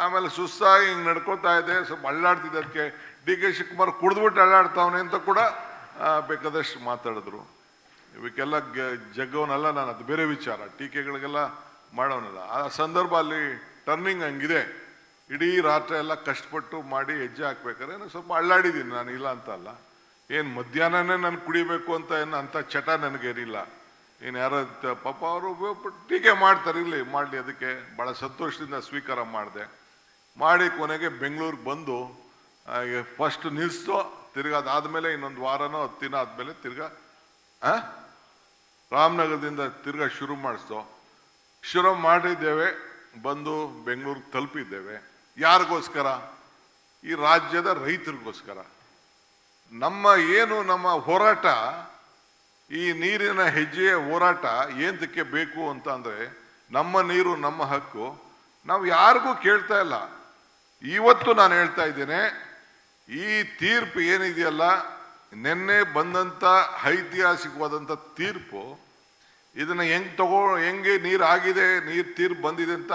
ಆಮೇಲೆ ಸುಸ್ತಾಗಿ ಹಿಂಗೆ ನಡ್ಕೋತಾ ಇದೆ, ಸ್ವಲ್ಪ ಅಳ್ಳಾಡ್ತಿದ್ದೆ ಅದಕ್ಕೆ. ಡಿ ಕೆ ಶಿವಕುಮಾರ್ ಕುಡಿದ್ಬಿಟ್ಟು ಅಳ್ಳಾಡ್ತಾವನೆ ಅಂತ ಕೂಡ ಬೇಕಾದಷ್ಟು ಮಾತಾಡಿದ್ರು. ಇವಕ್ಕೆಲ್ಲ ಜಗ್ಗವನಲ್ಲ ನಾನು, ಅದು ಬೇರೆ ವಿಚಾರ. ಟೀಕೆಗಳಿಗೆಲ್ಲ ಮಾಡೋನಲ್ಲ. ಆ ಸಂದರ್ಭ ಅಲ್ಲಿ ಟರ್ನಿಂಗ್ ಹಂಗಿದೆ. ಇಡೀ ರಾತ್ರಿ ಎಲ್ಲ ಕಷ್ಟಪಟ್ಟು ಮಾಡಿ ಹೆಜ್ಜೆ ಹಾಕ್ಬೇಕಾದ್ರೆ ನಾನು ಸ್ವಲ್ಪ ಅಳ್ಳಾಡಿದ್ದೀನಿ ನಾನು ಇಲ್ಲ ಅಂತ ಅಲ್ಲ. ಏನು ಮಧ್ಯಾಹ್ನನೇ ನಾನು ಕುಡಿಬೇಕು ಅಂತ ಏನು ಅಂಥ ಚಟ ನನಗೇನಿಲ್ಲ. ಏನು ಯಾರೋ ಪಾಪ ಅವರು ಟೀಕೆ ಮಾಡ್ತಾರೆ, ಇಲ್ಲಿ ಮಾಡಲಿ, ಅದಕ್ಕೆ ಭಾಳ ಸಂತೋಷದಿಂದ ಸ್ವೀಕಾರ ಮಾಡಿದೆ. ಮಾಡಿ ಕೊನೆಗೆ ಬೆಂಗಳೂರಿಗೆ ಬಂದು ಫಸ್ಟ್ ನಿಲ್ಲಿಸ್ತು ತಿರ್ಗಾ ಅದಾದ್ಮೇಲೆ ಇನ್ನೊಂದು ವಾರನೋ ಹತ್ತು ದಿನ ಆದಮೇಲೆ ತಿರ್ಗಾ? ರಾಮನಗರದಿಂದ ತಿರ್ಗಾ ಶುರು ಮಾಡಿಸ್ತೋ. ಶುರು ಮಾಡಿದ್ದೇವೆ, ಬಂದು ಬೆಂಗಳೂರಿಗೆ ತಲುಪಿದ್ದೇವೆ. ಯಾರಿಗೋಸ್ಕರ? ಈ ರಾಜ್ಯದ ರೈತರಿಗೋಸ್ಕರ. ನಮ್ಮ ಏನು ನಮ್ಮ ಹೋರಾಟ, ಈ ನೀರಿನ ಹೆಜ್ಜೆಯ ಹೋರಾಟ ಏನಕ್ಕೆ ಬೇಕು ಅಂತ ಅಂದರೆ, ನಮ್ಮ ನೀರು, ನಮ್ಮ ಹಕ್ಕು, ನಾವು ಯಾರಿಗೂ ಕೇಳ್ತಾ ಇಲ್ಲ. ಇವತ್ತು ನಾನು ಹೇಳ್ತಾ ಇದ್ದೇನೆ, ಈ ತೀರ್ಪು ಏನಿದೆಯಲ್ಲ, ನಿನ್ನೆ ಬಂದಂತ ಐತಿಹಾಸಿಕವಾದಂಥ ತೀರ್ಪು, ಇದನ್ನ ಹೆಂಗ್ ತಗೋ, ಹೆಂಗೆ ನೀರು ಆಗಿದೆ, ನೀರು ತೀರ್ಪು ಬಂದಿದೆ ಅಂತ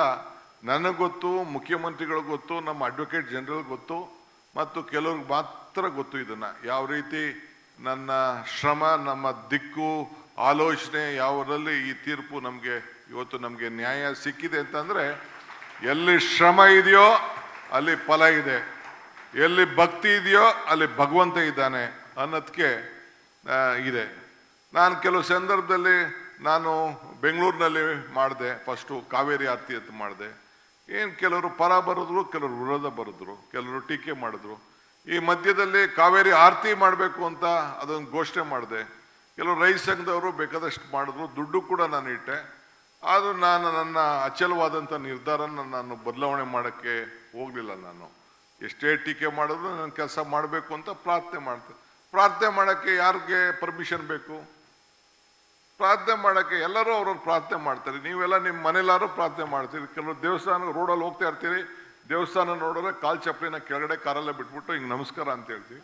ನನಗೆ ಗೊತ್ತು ಮುಖ್ಯಮಂತ್ರಿಗಳಿಗೆ ಗೊತ್ತು, ನಮ್ಮ ಅಡ್ವೊಕೇಟ್ ಜನರಲ್ ಗೊತ್ತು, ಮತ್ತು ಕೆಲವ್ರಿಗೆ ಮಾತ್ರ ಗೊತ್ತು ಇದನ್ನ. ಯಾವ ರೀತಿ ನನ್ನ ಶ್ರಮ, ನಮ್ಮ ದಿಕ್ಕು, ಆಲೋಚನೆ, ಯಾವರಲ್ಲಿ ಈ ತೀರ್ಪು ನಮಗೆ, ಇವತ್ತು ನಮಗೆ ನ್ಯಾಯ ಸಿಕ್ಕಿದೆ ಅಂತಂದ್ರೆ, ಎಲ್ಲಿ ಶ್ರಮ ಇದೆಯೋ ಅಲ್ಲಿ ಫಲ ಇದೆ. ಎಲ್ಲಿ ಭಕ್ತಿ ಇದೆಯೋ ಅಲ್ಲಿ ಭಗವಂತ ಇದ್ದಾನೆ ಅನ್ನೋದಕ್ಕೆ ಇದೆ. ನಾನು ಕೆಲವು ಸಂದರ್ಭದಲ್ಲಿ ನಾನು ಬೆಂಗಳೂರಿನಲ್ಲಿ ಮಾಡಿದೆ ಫಸ್ಟು ಕಾವೇರಿ ಆರತಿ ಅಂತ ಮಾಡಿದೆ. ಏನು ಕೆಲವರು ಪರ ಬರೆದ್ರು, ಕೆಲವರು ವಿರೋಧ ಬರೆದ್ರು, ಕೆಲವರು ಟೀಕೆ ಮಾಡಿದ್ರು. ಈ ಮಧ್ಯದಲ್ಲಿ ಕಾವೇರಿ ಆರತಿ ಮಾಡಬೇಕು ಅಂತ ಅದೊಂದು ಘೋಷಣೆ ಮಾಡಿದೆ. ಕೆಲವರು ರೈತ ಸಂಘದವರು ಬೇಕಾದಷ್ಟು ಮಾಡಿದ್ರು, ದುಡ್ಡು ಕೂಡ ನಾನು ಇಟ್ಟೆ. ಆದರೂ ನಾನು ನನ್ನ ಅಚಲವಾದಂಥ ನಿರ್ಧಾರನ ನಾನು ಬದಲಾವಣೆ ಮಾಡೋಕ್ಕೆ ಹೋಗಲಿಲ್ಲ ನಾನು. ಎಷ್ಟೇ ಟೀಕೆ ಮಾಡಿದ್ರು ನನ್ನ ಕೆಲಸ ಮಾಡಬೇಕು ಅಂತ ಪ್ರಾರ್ಥನೆ ಮಾಡ್ತೆ ಪ್ರಾರ್ಥನೆ ಮಾಡೋಕ್ಕೆ ಯಾರಿಗೆ ಪರ್ಮಿಷನ್ ಬೇಕು? ಪ್ರಾರ್ಥನೆ ಮಾಡೋಕ್ಕೆ ಎಲ್ಲರೂ ಅವ್ರವ್ರು ಪ್ರಾರ್ಥನೆ ಮಾಡ್ತಾರೆ. ನೀವೆಲ್ಲ ನಿಮ್ಮ ಮನೇಲಾರು ಪ್ರಾರ್ಥನೆ ಮಾಡ್ತೀರಿ. ಕೆಲವು ದೇವಸ್ಥಾನ ರೋಡಲ್ಲಿ ಹೋಗ್ತಾ ಇರ್ತೀರಿ. ದೇವಸ್ಥಾನ ನೋಡಿದ್ರೆ ಕಾಲು ಚಪ್ಪಲಿನ ಕೆಳಗಡೆ ಕಾರಲ್ಲೇ ಬಿಟ್ಬಿಟ್ಟು ಹಿಂಗೆ ನಮಸ್ಕಾರ ಅಂತ ಹೇಳ್ತೀವಿ.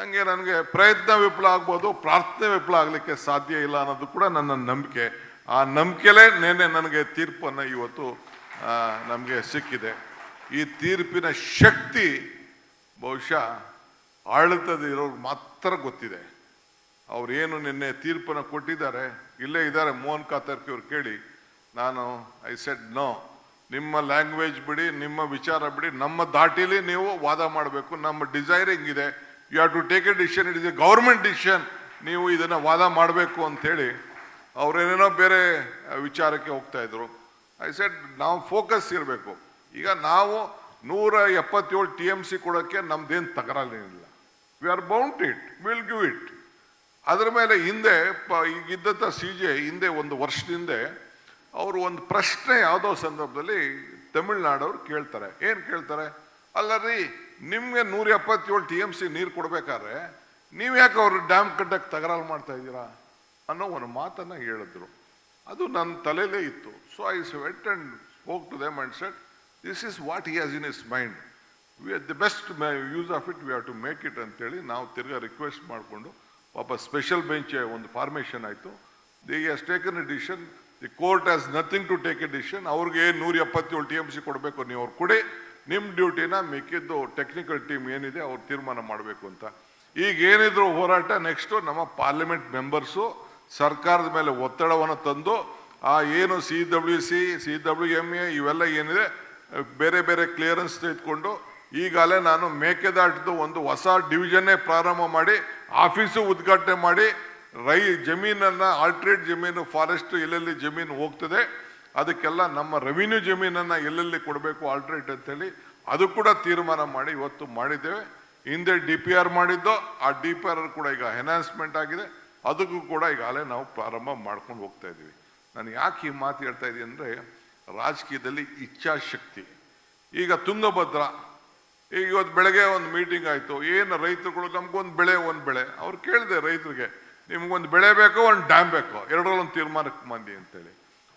ಹಂಗೆ ನನಗೆ ಪ್ರಯತ್ನ ವಿಫಲ ಆಗ್ಬೋದು, ಪ್ರಾರ್ಥನೆ ವಿಫಲ ಆಗಲಿಕ್ಕೆ ಸಾಧ್ಯ ಇಲ್ಲ ಅನ್ನೋದು ಕೂಡ ನನ್ನ ನಂಬಿಕೆ. ಆ ನಂಬಿಕೆಲೇ ನೇನೆ ನನಗೆ ತೀರ್ಪನ್ನು ಇವತ್ತು ನಮಗೆ ಸಿಕ್ಕಿದೆ. ಈ ತೀರ್ಪಿನ ಶಕ್ತಿ ಬಹುಶಃ ಆಳ್ತದಿರೋ ಮಾತ್ರ ಗೊತ್ತಿದೆ. ಅವ್ರೇನು ನಿನ್ನೆ ತೀರ್ಪನ್ನು ಕೊಟ್ಟಿದ್ದಾರೆ, ಇಲ್ಲೇ ಇದ್ದಾರೆ ಮೋಹನ್ ಕಾತರ್ಕಿ ಅವ್ರು ಕೇಳಿ. ನಾನು, ಐ ಸೆಡ್ ನೋ. ನಿಮ್ಮ ಲ್ಯಾಂಗ್ವೇಜ್ ಬಿಡಿ, ನಿಮ್ಮ ವಿಚಾರ ಬಿಡಿ, ನಮ್ಮ ದಾಟಿಲಿ ನೀವು ವಾದ ಮಾಡಬೇಕು, ನಮ್ಮ ಡಿಸೈರ್ ಹಿಂಗಿದೆ, you have to take a decision, it is a government decision, ನೀವು ಇದನ್ನು ವಾದ ಮಾಡಬೇಕು ಅಂತೇಳಿ ಅವ್ರೇನೇನೋ ಬೇರೆ ವಿಚಾರಕ್ಕೆ ಹೋಗ್ತಾ ಇದ್ರು. ಐ ಸೆಟ್ ನಾವು ಫೋಕಸ್ ಇರಬೇಕು. ಈಗ ನಾವು ನೂರ ಎಪ್ಪತ್ತೇಳು ಟಿ ಎಂ ಸಿ ಕೊಡೋಕ್ಕೆ ನಮ್ದೇನು ತಕರಾಲೇನಿಲ್ಲ we are bound it will give it ಅದರ ಮೇಲೆ ಹಿಂದೆ, ಪ, ಈಗಿದ್ದಂಥ ಸಿ ಜೆ ಹಿಂದೆ ಒಂದು ವರ್ಷದಿಂದ ಅವರು ಒಂದು ಪ್ರಶ್ನೆ ಯಾವುದೋ ಸಂದರ್ಭದಲ್ಲಿ ತಮಿಳ್ನಾಡವ್ರು ಕೇಳ್ತಾರೆ. ಏನು ಕೇಳ್ತಾರೆ? ಅಲ್ಲ ರೀ ನಿಮಗೆ ನೂರ ಎಪ್ಪತ್ತೇಳು ಟಿ ಎಂ ಸಿ ನೀರು ಕೊಡಬೇಕಾದ್ರೆ ನೀವು ಯಾಕೆ ಅವರು ಡ್ಯಾಮ್ ಕಟ್ಟಕ್ಕೆ ತಕರಾರು ಮಾಡ್ತಾ ಇದ್ದೀರಾ? ಅನ್ನೋ ಒಂದು ಮಾತನ್ನ ಹೇಳಿದ್ರು. ಅದು ನನ್ನ ತಲೆಯಲ್ಲೇ ಇತ್ತು. So I went and spoke to them mind set this is what he has in his mind we are the best use of it we are to make it ಅಂತೇಳಿ ನಾವು ತಿರ್ಗಾ ರಿಕ್ವೆಸ್ಟ್ ಮಾಡಿಕೊಂಡು ಪಾಪ ಸ್ಪೆಷಲ್ ಬೆಂಚ್ ಒಂದು formation ಆಯಿತು. They has taken a decision the court has nothing to take a decision ಅವ್ರಿಗೆ ನೂರ ಎಪ್ಪತ್ತೇಳು ಟಿ ಎಂ ಸಿ ಕೊಡಬೇಕು ನೀವು ಅವ್ರು ಕೊಡಿ. ನಿಮ್ಮ ಡ್ಯೂಟಿನ ಮಿಕ್ಕಿದ್ದು ಟೆಕ್ನಿಕಲ್ ಟೀಮ್ ಏನಿದೆ ಅವ್ರು ತೀರ್ಮಾನ ಮಾಡಬೇಕು ಅಂತ. ಈಗ ಏನಿದ್ರು ಹೋರಾಟ ನೆಕ್ಸ್ಟು ನಮ್ಮ ಪಾರ್ಲಿಮೆಂಟ್ ಮೆಂಬರ್ಸು ಸರ್ಕಾರದ ಮೇಲೆ ಒತ್ತಡವನ್ನು ತಂದು ಆ ಏನು C W C C W M A ಇವೆಲ್ಲ ಏನಿದೆ, ಬೇರೆ ಬೇರೆ ಕ್ಲಿಯರೆನ್ಸ್ ತೆಗೆದುಕೊಂಡು ಈಗಾಗಲೇ ನಾನು ಮೇಕೆದಾಟದ ಒಂದು ಹೊಸ ಡಿವಿಷನ್ನೇ ಪ್ರಾರಂಭ ಮಾಡಿ ಆಫೀಸು ಉದ್ಘಾಟನೆ ಮಾಡಿ, ರೈ ಜಮೀನನ್ನು ಆಲ್ಟ್ರೇಟ್ ಜಮೀನು ಫಾರೆಸ್ಟ್ ಎಲ್ಲೆಲ್ಲಿ ಜಮೀನು ಹೋಗ್ತದೆ, ಅದಕ್ಕೆಲ್ಲ ನಮ್ಮ ರೆವಿನ್ಯೂ ಜಮೀನನ್ನು ಎಲ್ಲೆಲ್ಲಿ ಕೊಡಬೇಕು ಆಲ್ಟ್ರೇಟ್ ಅಂತೇಳಿ ಅದು ಕೂಡ ತೀರ್ಮಾನ ಮಾಡಿ ಇವತ್ತು ಮಾಡಿದ್ದೇವೆ. ಹಿಂದೆ ಡಿ ಪಿ ಆರ್ ಮಾಡಿದ್ದು, ಆ ಡಿ ಪಿ ಆರ್ ಕೂಡ ಈಗ ಎನ್ಹಾನ್ಸ್ಮೆಂಟ್ ಆಗಿದೆ. ಅದಕ್ಕೂ ಕೂಡ ಈಗಾಗಲೇ ನಾವು ಪ್ರಾರಂಭ ಮಾಡ್ಕೊಂಡು ಹೋಗ್ತಾ ಇದ್ದೀವಿ. ನಾನು ಯಾಕೆ ಈ ಮಾತು ಹೇಳ್ತಾ ಇದ್ದೀನಿ ಅಂದರೆ, ರಾಜಕೀಯದಲ್ಲಿ ಇಚ್ಛಾಶಕ್ತಿ. ಈಗ ತುಂಗಭದ್ರ, ಈಗ ಇವತ್ತು ಬೆಳಗ್ಗೆ ಒಂದು ಮೀಟಿಂಗ್ ಆಯಿತು. ಏನು ರೈತರುಗಳು, ನಮಗೊಂದು ಬೆಳೆ, ಒಂದು ಬೆಳೆ. ಅವ್ರು ಕೇಳಿದೆ ರೈತರಿಗೆ, ನಿಮ್ಗೊಂದು ಬೆಳೆ ಬೇಕೋ, ಒಂದು ಡ್ಯಾಮ್ ಬೇಕೋ. ಎರಡರಲ್ಲೊಂದು ತೀರ್ಮಾನಕ್ಕೆ ಮಂದಿ ಅಂತೇಳಿ.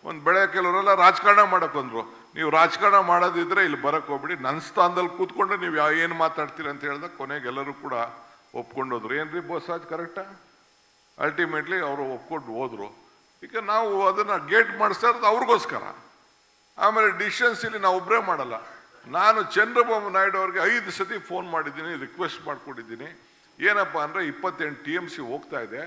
ಒಂದು ಬೆಳೆ ಕೆಲವರೆಲ್ಲ ರಾಜಕಾರಣ ಮಾಡೋಕ್ಕಂದ್ರು ನೀವು ರಾಜಕಾರಣ ಮಾಡೋದಿದ್ರೆ ಇಲ್ಲಿ ಬರೋಕ್ಕೆ ಹೋಗ್ಬಿಡಿ. ನನ್ನ ಸ್ಥಾನದಲ್ಲಿ ಕೂತ್ಕೊಂಡು ನೀವು ಯಾವ ಏನು ಮಾತಾಡ್ತೀರಿ ಅಂತ ಹೇಳಿದಾಗ ಕೊನೆಗೆ ಎಲ್ಲರೂ ಕೂಡ ಒಪ್ಕೊಂಡು ಹೋದ್ರು ಏನ್ರಿ ಬೋಸಾಜ್ ಕರೆಕ್ಟಾ? ಅಲ್ಟಿಮೇಟ್ಲಿ ಅವರು ಒಪ್ಕೊಂಡು ಹೋದರು. ಈಗ ನಾವು ಅದನ್ನ ಗೇಟ್ ಮಾಡಿಸ್ತಾ ಇರೋದು ಅವ್ರಿಗೋಸ್ಕರ. ಆಮೇಲೆ ಡಿಸಿಷನ್ಸ್ ಇಲ್ಲಿ ನಾವು ಒಬ್ಬರೇ ಮಾಡಲ್ಲ. ನಾನು ಚಂದ್ರಬಾಬು ನಾಯ್ಡು ಅವ್ರಿಗೆ ಐದು ಸತಿ ಫೋನ್ ಮಾಡಿದ್ದೀನಿ ರಿಕ್ವೆಸ್ಟ್ ಮಾಡ್ಕೊಂಡಿದ್ದೀನಿ. ಏನಪ್ಪ ಅಂದರೆ ಇಪ್ಪತ್ತೆಂಟು ಟಿ ಎಂ ಸಿ ಹೋಗ್ತಾ ಇದೆ.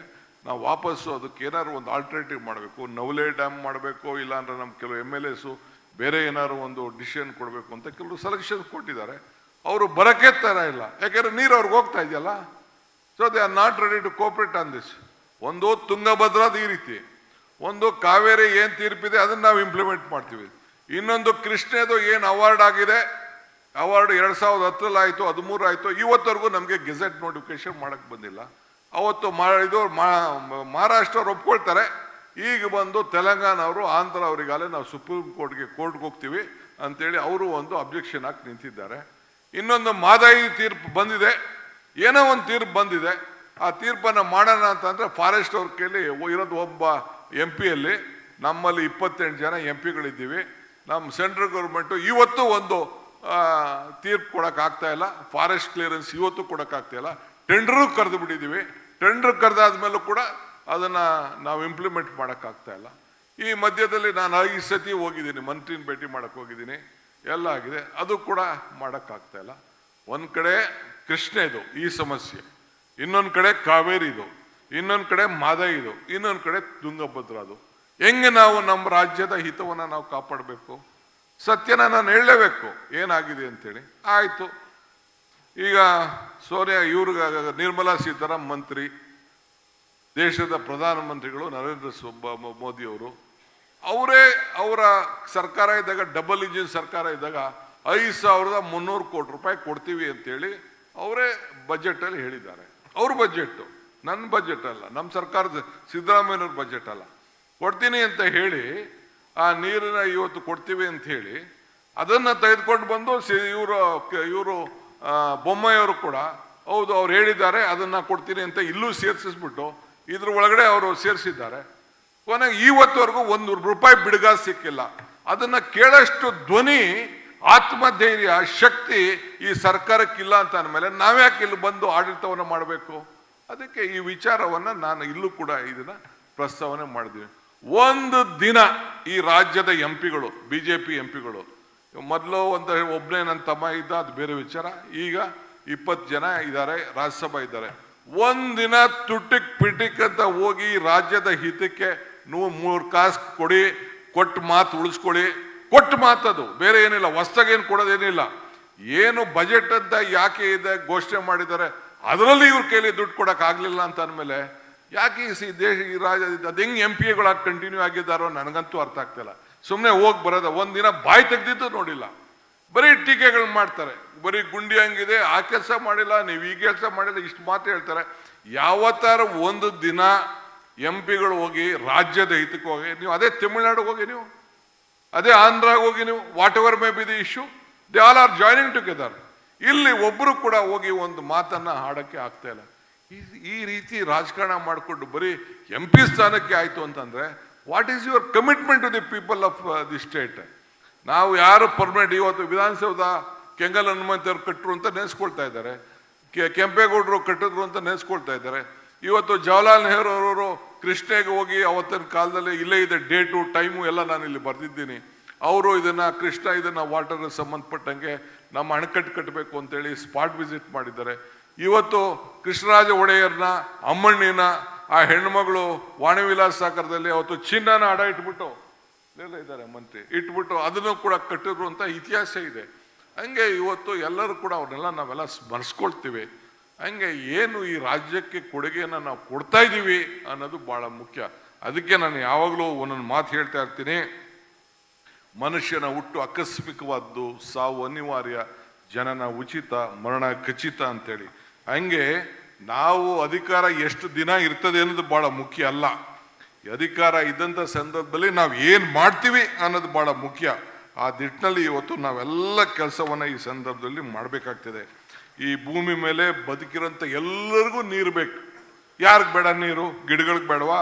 ನಾವು ವಾಪಸ್ಸು ಅದಕ್ಕೆ ಏನಾದ್ರು ಒಂದು ಆಲ್ಟರ್ನೇಟಿವ್ ಮಾಡಬೇಕು. ನವಲೆ ಡ್ಯಾಮ್ ಮಾಡಬೇಕು, ಇಲ್ಲಾಂದ್ರೆ ನಮ್ಮ ಕೆಲವು ಎಂ ಎಲ್ ಎಸು ಬೇರೆ ಏನಾದ್ರು ಒಂದು ಡಿಸಿಷನ್ ಕೊಡಬೇಕು ಅಂತ ಕೆಲವರು ಸೆಲೆಕ್ಷನ್ ಕೊಟ್ಟಿದ್ದಾರೆ. ಅವರು ಬರಕ್ಕೆ ತರ ಇಲ್ಲ ಯಾಕೆಂದರೆ ನೀರು ಅವ್ರಿಗೆ ಹೋಗ್ತಾ ಇದೆಯಲ್ಲ? So they are not ready to cooperate on this ಒಂದು ತುಂಗಭದ್ರಾ ರೀತಿ, ಒಂದು ಕಾವೇರಿ ಏನು ತೀರ್ಪಿದೆ ಅದನ್ನ ನಾವು ಇಂಪ್ಲಿಮೆಂಟ್ ಮಾಡ್ತೀವಿ. ಇನ್ನೊಂದು ಕೃಷ್ಣದು ಏನು ಅವಾರ್ಡ್ ಆಗಿದೆ ಅವಾರ್ಡ್ ಎರಡು ಸಾವಿರದ ಹತ್ತರಲ್ಲಿ ಆಯ್ತು ಹದಿಮೂರು ಆಯ್ತು, ಇವತ್ತವರೆಗೂ ನಮಗೆ ಗೆಜೆಟ್ ನೋಟಿಫಿಕೇಶನ್ ಮಾಡಕ್ ಬಂದಿಲ್ಲ. ಅವತ್ತು ಮಾ ಇದು ಮಾ- ಮಹಾರಾಷ್ಟ್ರ ಅವ್ರು ಒಪ್ಕೊಳ್ತಾರೆ, ಈಗ ಬಂದು ತೆಲಂಗಾಣ ಅವರು ಆಂಧ್ರ ಅವರಿಗಾಲೇ ನಾವು ಸುಪ್ರೀಂ ಕೋರ್ಟ್ಗೆ ಕೋರ್ಟ್ಗೆ ಹೋಗ್ತೀವಿ ಅಂತೇಳಿ ಅವರು ಒಂದು ಅಬ್ಜೆಕ್ಷನ್ ಹಾಕಿ ನಿಂತಿದ್ದಾರೆ. ಇನ್ನೊಂದು ಮಾದಾಯಿ ತೀರ್ಪು ಬಂದಿದೆ, ಏನೋ ಒಂದು ತೀರ್ಪು ಬಂದಿದೆ ಆ ತೀರ್ಪನ್ನು ಮಾಡೋಣ ಅಂತಂದ್ರೆ ಫಾರೆಸ್ಟ್ ಅವ್ರ ಕೈಲಿ ಇರೋದು ಒಬ್ಬ ಎಂ ಪಿಯಲ್ಲಿ ನಮ್ಮಲ್ಲಿ ಇಪ್ಪತ್ತೆಂಟು ಜನ ಎಂ ಪಿಗಳಿದ್ದೀವಿ ನಮ್ಮ ಸೆಂಟ್ರಲ್ ಗೌರ್ಮೆಂಟು ಇವತ್ತು ಒಂದು ತೀರ್ಪು ಕೊಡೋಕ್ಕಾಗ್ತಾ ಇಲ್ಲ. ಫಾರೆಸ್ಟ್ ಕ್ಲಿಯರೆನ್ಸ್ ಇವತ್ತು ಕೊಡೋಕ್ಕಾಗ್ತಾ ಇಲ್ಲ. ಟೆಂಡ್ರು ಕರೆದು ಬಿಟ್ಟಿದ್ದೀವಿ ಟೆಂಡರ್ ಕರೆದಾದ್ಮೇಲೂ ಕೂಡ ಅದನ್ನು ನಾವು ಇಂಪ್ಲಿಮೆಂಟ್ ಮಾಡೋಕ್ಕಾಗ್ತಾ ಇಲ್ಲ. ಈ ಮಧ್ಯದಲ್ಲಿ ನಾನು ಐದು ಸತಿ ಹೋಗಿದ್ದೀನಿ, ಮಂತ್ರಿನ ಭೇಟಿ ಮಾಡೋಕ್ಕೆ ಹೋಗಿದ್ದೀನಿ. ಎಲ್ಲ ಆಗಿದೆ. ಅದು ಕೂಡ ಮಾಡೋಕ್ಕಾಗ್ತಾ ಇಲ್ಲ. ಒಂದು ಕಡೆ ಕೃಷ್ಣೆದು ಈ ಸಮಸ್ಯೆ. ಇನ್ನೊಂದ್ ಕಡೆ ಕಾವೇರಿ ಇದು, ಇನ್ನೊಂದು ಕಡೆ ಮಾದಯಿದು ಇನ್ನೊಂದು ಕಡೆ ತುಂಗಭದ್ರದು ಹೆಂಗೆ ನಾವು ನಮ್ಮ ರಾಜ್ಯದ ಹಿತವನ್ನು ನಾವು ಕಾಪಾಡಬೇಕು? ಸತ್ಯನ ನಾನು ಹೇಳಲೇಬೇಕು. ಏನಾಗಿದೆ ಅಂತೇಳಿ. ಆಯಿತು. ಈಗ ಸೋನಿಯಾ ಇವ್ರಿಗ ನಿರ್ಮಲಾ ಸೀತಾರಾಮ್ ಮಂತ್ರಿ, ದೇಶದ ಪ್ರಧಾನಮಂತ್ರಿಗಳು ನರೇಂದ್ರ ಮೋದಿಯವರು ಅವರೇ. ಅವರ ಸರ್ಕಾರ ಇದ್ದಾಗ, ಡಬಲ್ ಇಂಜಿನ್ ಸರ್ಕಾರ ಇದ್ದಾಗ ಐದು ಸಾವಿರದ ಮುನ್ನೂರು ಕೋಟಿ ರೂಪಾಯಿ ಕೊಡ್ತೀವಿ ಅಂತೇಳಿ ಅವರೇ ಬಜೆಟಲ್ಲಿ ಹೇಳಿದ್ದಾರೆ. ಅವ್ರ ಬಜೆಟ್ ನನ್ನ ಬಜೆಟ್ ಅಲ್ಲ. ನಮ್ಮ ಸರ್ಕಾರದ ಸಿದ್ದರಾಮಯ್ಯನವ್ರ ಬಜೆಟ್ ಅಲ್ಲ. ಕೊಡ್ತೀನಿ ಅಂತ ಹೇಳಿ, ಆ ನೀರನ್ನ ಇವತ್ತು ಕೊಡ್ತೀವಿ ಅಂತ ಹೇಳಿ, ಅದನ್ನು ತೆಗೆದುಕೊಂಡು ಬಂದು ಇವರು ಇವರು ಬೊಮ್ಮಾಯಿಯವರು ಕೂಡ, ಹೌದು, ಅವ್ರು ಹೇಳಿದ್ದಾರೆ, ಅದನ್ನು ಕೊಡ್ತೀನಿ ಅಂತ ಇಲ್ಲೂ ಸೇರಿಸಿಸ್ಬಿಟ್ಟು, ಇದ್ರ ಒಳಗಡೆ ಅವರು ಸೇರಿಸಿದ್ದಾರೆ. ಕೊನೆಗೆ ಇವತ್ತವರೆಗೂ ಒಂದು ರೂಪಾಯಿ ಬಿಡುಗಾಸ್ ಸಿಕ್ಕಿಲ್ಲ. ಅದನ್ನು ಕೇಳಷ್ಟು ಧ್ವನಿ ಆತ್ಮಧೈರ್ಯ, ಶಕ್ತಿ ಈ ಸರ್ಕಾರಕ್ಕಿಲ್ಲ ಅಂತ ಅಂದಮೇಲೆ ನಾವ್ಯಾಕೆ ಇಲ್ಲಿ ಬಂದು ಆಡಳಿತವನ್ನು ಮಾಡಬೇಕು? ಅದಕ್ಕೆ ಈ ವಿಚಾರವನ್ನ ನಾನು ಇಲ್ಲೂ ಕೂಡ ಇದನ್ನ ಪ್ರಸ್ತಾವನೆ ಮಾಡಿದ್ವಿ. ಒಂದು ದಿನ ಈ ರಾಜ್ಯದ ಎಂ ಪಿಗಳು ಬಿಜೆಪಿ ಎಂ ಪಿಗಳು ಮೊದಲು ಒಂದು ಒಬ್ಬನೇ ನನ್ನ ತಮ್ಮ ಇದ್ದ, ಅದು ಬೇರೆ ವಿಚಾರ. ಈಗ ಇಪ್ಪತ್ತು ಜನ ಇದ್ದಾರೆ ರಾಜ್ಯಸಭಾ ಇದ್ದಾರೆ. ಒಂದಿನ ತುಟಿಕ್ ಪಿಟಿಕ್ ಅಂತ ಹೋಗಿ ರಾಜ್ಯದ ಹಿತಕ್ಕೆ ನೂ ಮೂರು ಕಾಸು ಕೊಡಿ ಕೊಟ್ಟು ಮಾತು ಉಳಿಸ್ಕೊಳ್ಳಿ. ಕೊಟ್ಟು ಮಾತದು. ಬೇರೆ ಏನಿಲ್ಲ ಹೊಸ್ದಾಗೇನು ಕೊಡೋದೇನಿಲ್ಲ. ಏನು ಬಜೆಟ್ ಅಂತ ಯಾಕೆ ಇದೆ, ಘೋಷಣೆ ಮಾಡಿದ್ದಾರೆ, ಅದರಲ್ಲಿ ಇವ್ರ ಕೈಲಿ ದುಡ್ಡು ಕೊಡಕ್ ಆಗ್ಲಿಲ್ಲ ಅಂತ ಅಂದಮೇಲೆ, ಯಾಕೆ ಈ ದೇಶ, ಈ ರಾಜ್ಯ, ಅದು ಹೆಂಗೆ ಎಂ ಪಿ ಎಗಳಾಗಿ ಕಂಟಿನ್ಯೂ ಆಗಿದ್ದಾರೋ ನನಗಂತೂ ಅರ್ಥ ಆಗ್ತಿಲ್ಲ ಸುಮ್ಮನೆ ಹೋಗಿ ಬರೋದ ಒಂದಿನ ಬಾಯಿ ತೆಗೆದಿದ್ದು ನೋಡಿಲ್ಲ. ಬರೀ ಟೀಕೆಗಳು ಮಾಡ್ತಾರೆ. ಬರೀ ಗುಂಡಿ ಹಂಗಿದೆ, ಆ ಕೆಲಸ ಮಾಡಿಲ್ಲ, ನೀವು ಈ ಕೆಲಸ ಮಾಡಿಲ್ಲ, ಇಷ್ಟು ಮಾತು ಹೇಳ್ತಾರೆ. ಯಾವತ್ತಾರ ಒಂದು ದಿನ ಎಂ ಪಿಗಳು ಹೋಗಿ ರಾಜ್ಯದ ಹಿತಕ್ಕೆ ಹೋಗಿ, ನೀವು ಅದೇ ತಮಿಳ್ನಾಡಿಗೆ ಹೋಗಿ ನೀವು? ಅದೇ ಆಂಧ್ರಾಗ ಹೋಗಿ ನೀವು whatever may be the issue they all are joining together ಇಲ್ಲಿ ಒಬ್ಬರು ಕೂಡ ಹೋಗಿ ಒಂದು ಮಾತನ್ನು ಹಾಡೋಕ್ಕೆ ಆಗ್ತಾ ಇಲ್ಲ. ಈ- ರೀತಿ ರಾಜಕಾರಣ ಮಾಡಿಕೊಂಡು ಬರೀ ಎಂ ಪಿ ಸ್ಥಾನಕ್ಕೆ ಆಯಿತು ಅಂತಂದರೆ what is your commitment to the people of the state ನಾವು ಯಾರು ಪರ್ಮನೆಂಟ್ ಇವತ್ತು ವಿಧಾನಸೌಧ ಕೆಂಗಲ್ ಹನುಮಂತವ್ರು ಕಟ್ಟರು ಅಂತ ನೆನೆಸ್ಕೊಳ್ತಾ ಇದ್ದಾರೆ. ಕೆ- ಕೆಂಪೇಗೌಡರು ಕಟ್ಟಿದ್ರು ಅಂತ ನೆನೆಸ್ಕೊಳ್ತಾ ಇದ್ದಾರೆ. ಇವತ್ತು ಜವಾಹರ್ಲಾಲ್ ನೆಹರು ಅವರು ಕೃಷ್ಣೆಗೆ ಹೋಗಿ ಅವತ್ತಿನ ಕಾಲದಲ್ಲಿ ಇಲ್ಲೇ ಇದೆ, ಡೇಟು, ಟೈಮು ಎಲ್ಲ ನಾನು ಇಲ್ಲಿ ಬರೆದಿದ್ದೀನಿ. ಅವರು ಇದನ್ನು, ಕೃಷ್ಣ ಇದನ್ನು ವಾಟರ್ ಸಂಬಂಧಪಟ್ಟಂಗೆ ನಮ್ಮ ಅಣೆಕಟ್ಟು ಕಟ್ಟಬೇಕು ಅಂತೇಳಿ ಸ್ಪಾಟ್ ವಿಸಿಟ್ ಮಾಡಿದ್ದಾರೆ. ಇವತ್ತು ಕೃಷ್ಣರಾಜ ಒಡೆಯರ್ನ, ಅಮ್ಮಣ್ಣಿನ, ಆ ಹೆಣ್ಮಗಳು ವಾಣಿವಿಲಾಸ ಸಾಗರದಲ್ಲಿ ಅವತ್ತು ಚಿನ್ನನ ಅಡ ಇಟ್ಬಿಟ್ಟು ಎಲ್ಲ ಇದ್ದಾರೆ ಮಂತ್ರಿ, ಇಟ್ಬಿಟ್ಟು ಅದನ್ನು ಕೂಡ ಕಟ್ಟಿದ್ರು ಅಂತ ಇತಿಹಾಸ ಇದೆ. ಹಂಗೆ ಇವತ್ತು ಎಲ್ಲರೂ ಕೂಡ ಅವ್ರನ್ನೆಲ್ಲ ನಾವೆಲ್ಲ ಸ್ಮರಿಸ್ಕೊಳ್ತೀವಿ. ಹಂಗೆ ಏನು ಈ ರಾಜ್ಯಕ್ಕೆ ಕೊಡುಗೆಯನ್ನು ನಾವು ಕೊಡ್ತಾ ಇದ್ದೀವಿ ಅನ್ನೋದು ಬಹಳ ಮುಖ್ಯ. ಅದಕ್ಕೆ ನಾನು ಯಾವಾಗಲೂ ಒಂದೊಂದು ಮಾತು ಹೇಳ್ತಾ ಇರ್ತೀನಿ. ಮನುಷ್ಯನ ಹುಟ್ಟು ಆಕಸ್ಮಿಕವಾದ್ದು ಸಾವು ಅನಿವಾರ್ಯ, ಜನನ ಉಚಿತ, ಮರಣ ಖಚಿತ ಅಂತೇಳಿ. ಹಂಗೆ ನಾವು ಅಧಿಕಾರ ಎಷ್ಟು ದಿನ ಇರ್ತದೆ ಅನ್ನೋದು ಬಹಳ ಮುಖ್ಯ ಅಲ್ಲ. ಅಧಿಕಾರ ಇದ್ದಂಥ ಸಂದರ್ಭದಲ್ಲಿ ನಾವು ಏನು ಮಾಡ್ತೀವಿ ಅನ್ನೋದು ಬಹಳ ಮುಖ್ಯ. ಆ ದಿಟ್ಟಿನಲ್ಲಿ ಇವತ್ತು ನಾವೆಲ್ಲ ಕೆಲಸವನ್ನು ಈ ಸಂದರ್ಭದಲ್ಲಿ ಮಾಡಬೇಕಾಗ್ತದೆ. ಈ ಭೂಮಿ ಮೇಲೆ ಬದುಕಿರೋಂಥ ಎಲ್ಲರಿಗೂ ನೀರು ಬೇಕು. ಯಾರಿಗೆ ಬೇಡ ನೀರು? ಗಿಡಗಳಿಗೆ ಬೇಡವಾ?